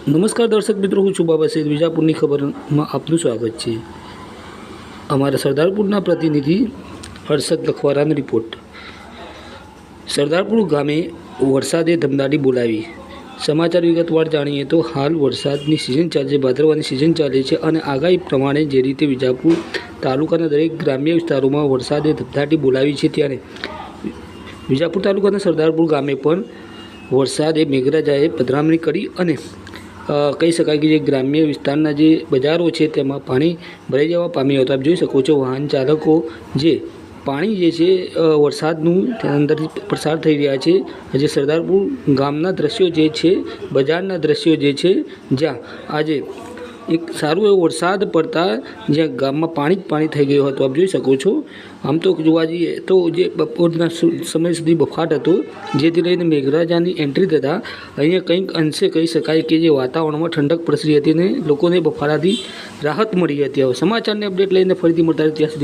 નમસ્કાર દર્શક મિત્રો, હું છું બાબા સૈદ વિજાપુરની ખબરમાં આપનું સ્વાગત છે. અમારા સરદારપુરના પ્રતિનિધિ હર્ષદ લખવારાનો રિપોર્ટ. સરદારપુર ગામે વરસાદે ધમદાડી બોલાવી. સમાચાર વિગતવાર જાણીએ તો હાલ વરસાદની સિઝન ચાલે છે ભાદરવાની સિઝન ચાલે છે અને આગાહી પ્રમાણે જે રીતે વિજાપુર તાલુકાના દરેક ગ્રામ્ય વિસ્તારોમાં વરસાદે ધમદાટી બોલાવી છે ત્યારે વિજાપુર તાલુકાના સરદારપુર ગામે પણ વરસાદે મેઘરાજાએ પધરામણી કરી અને કહી શકાય કે જે ગ્રામ્ય વિસ્તારના જે બજારો છે તેમાં પાણી ભરાઈ જવા પામ્યું હતું. આપ જોઈ શકો છો વાહન ચાલકો જે પાણી જે છે વરસાદનું અંદરથી પસાર થઈ રહ્યા છે. આજે સરદારપુર ગામના દ્રશ્યો જે છે, બજારના દ્રશ્યો જે છે, જ્યાં આજે એક સારો એવો વરસાદ પડતા જ્યાં ગામમાં પાણી જ પાણી થઈ ગયું હતું. આપ જોઈ શકો છો. આમ તો જોવા જઈએ તો જે બપોરના સમય સુધી બફાટ હતો, જેથી લઈને મેઘરાજાની એન્ટ્રી થતાં અહીંયા કંઈક અંશે કહી શકાય કે જે વાતાવરણમાં ઠંડક પ્રસરી હતી અને લોકોને બફારાથી રાહત મળી હતી. હવે સમાચારની અપડેટ લઈને ફરીથી મળતા ત્યાં સુધી.